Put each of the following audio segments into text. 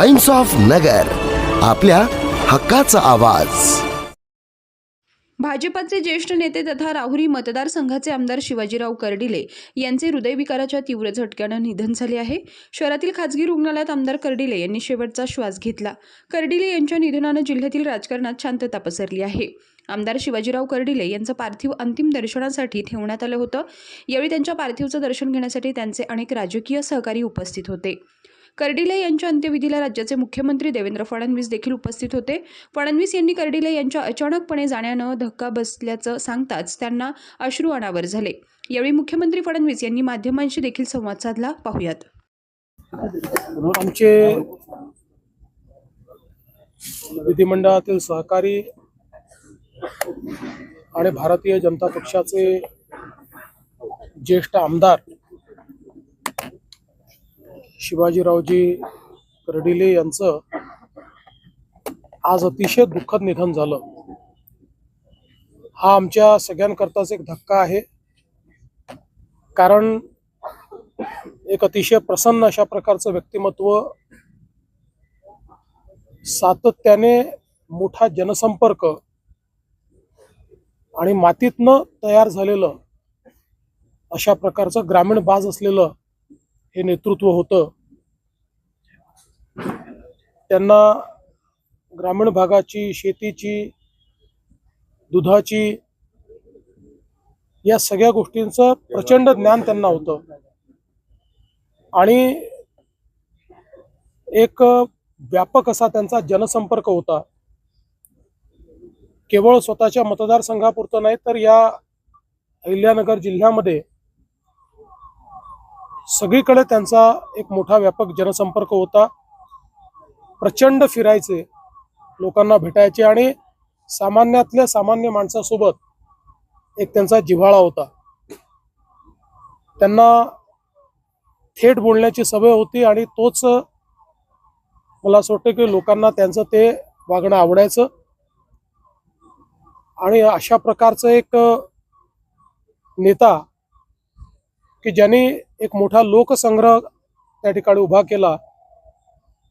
Times of नगर आपल्या हक्काचा आवाज. भाजपाचे ज्येष्ठ नेते तथा राहुरी मतदारसंघाचे आमदार शिवाजीराव कर्डिले यांचे हृदयविकाराच्या तीव्र झटक्यानं निधन झाले आहे. शहरातील खाजगी रुग्णालयात आमदार कर्डिले यांनी शेवटचा श्वास घेतला. कर्डिले यांच्या निधनानं जिल्ह्यातील राजकारणात शांतता पसरली आहे. आमदार शिवाजीराव कर्डिले यांचं पार्थिव अंतिम दर्शनासाठी ठेवण्यात आलं होतं. यावेळी त्यांच्या पार्थिवचं दर्शन घेण्यासाठी त्यांचे अनेक राजकीय सहकारी उपस्थित होते. कर्डिले यांच्या अंत्यविधीला राज्याचे मुख्यमंत्री देवेंद्र फडणवीस देखील उपस्थित होते. फडणवीस यांनी कर्डिले यांच्या अचानकपणे जाण्यानं धक्का बसल्याचं सांगताच त्यांना अश्रू अनावर झाले. यावेळी मुख्यमंत्री फडणवीस यांनी माध्यमांशी देखील संवाद साधला. पाहुयात. आमचे विधिमंडळातील सहकारी आणि भारतीय जनता पक्षाचे ज्येष्ठ आमदार शिवाजीरावजी कर्डिले यांचं आज अतिशय दुःखद निधन झालं. हा आमच्या सगळ्यांकरताच एक धक्का आहे. कारण एक अतिशय प्रसन्न अशा प्रकारचं व्यक्तिमत्व सातत्याने मोठा जनसंपर्क आणि मातीतनं तयार झालेलं अशा प्रकारचं ग्रामीण बाज असलेलं हे नेतृत्व होतं. त्यांना ग्रामीण भागाची शेतीची दुधाची या सगळ्या गोष्टींचं प्रचंड ज्ञान त्यांना होतं. आणि एक व्यापक असा त्यांचा जनसंपर्क होता. केवळ स्वतःच्या मतदारसंघापुरतं नाही तर या अहिल्यानगर जिल्ह्यामध्ये सगळीकडे त्यांचा एक मोठा व्यापक जनसंपर्क होता. प्रचंड फिरायचे लोकांना भेटायचे आणि सामान्यातल्या सामान्य माणसासोबत एक त्यांचा जिव्हाळा होता. त्यांना थेट बोलण्याची सवय होती आणि तोच मला असं वाटतं की लोकांना त्यांचं ते वागणं आवडायचं. आणि अशा प्रकारचं एक नेता की ज्यांनी एक मोठा लोकसंग्रह त्या ठिकाणी उभा केला.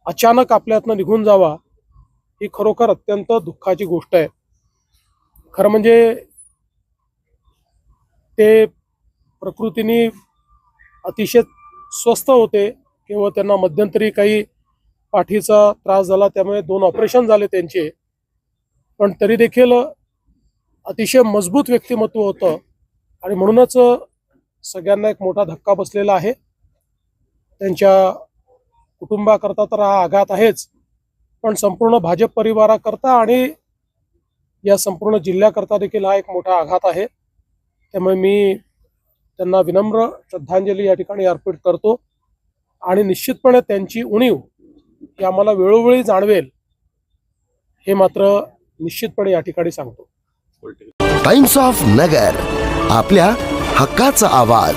अचानक आपल्यातनं निघून जावा ही खरोखर अत्यंत दुःखाची गोष्ट आहे. खरं म्हणजे ते प्रकृतीने अतिशय स्वस्थ होते किंवा त्यांना मध्यंतरी काही पाठीचा त्रास झाला त्यामुळे दोन ऑपरेशन झाले त्यांचे. पण तरी देखील अतिशय मजबूत व्यक्तिमत्व होतं. आणि म्हणूनच सगळ्यांना एक मोठा धक्का बसलेला आहे. त्यांच्या कुटुंबाकरता तर हा आघात आहेच पण संपूर्ण भाजप परिवाराकरता आणि या संपूर्ण जिल्ह्याकरता देखील हा एक मोठा आघात आहे. त्यामुळे मी त्यांना विनम्र श्रद्धांजली या ठिकाणी अर्पित करतो आणि निश्चितपणे त्यांची उणीव ही आम्हाला वेळोवेळी जाणवेल हे मात्र निश्चितपणे या ठिकाणी सांगतो. टाइम्स ऑफ नगर आपल्या हक्काचा आवाज.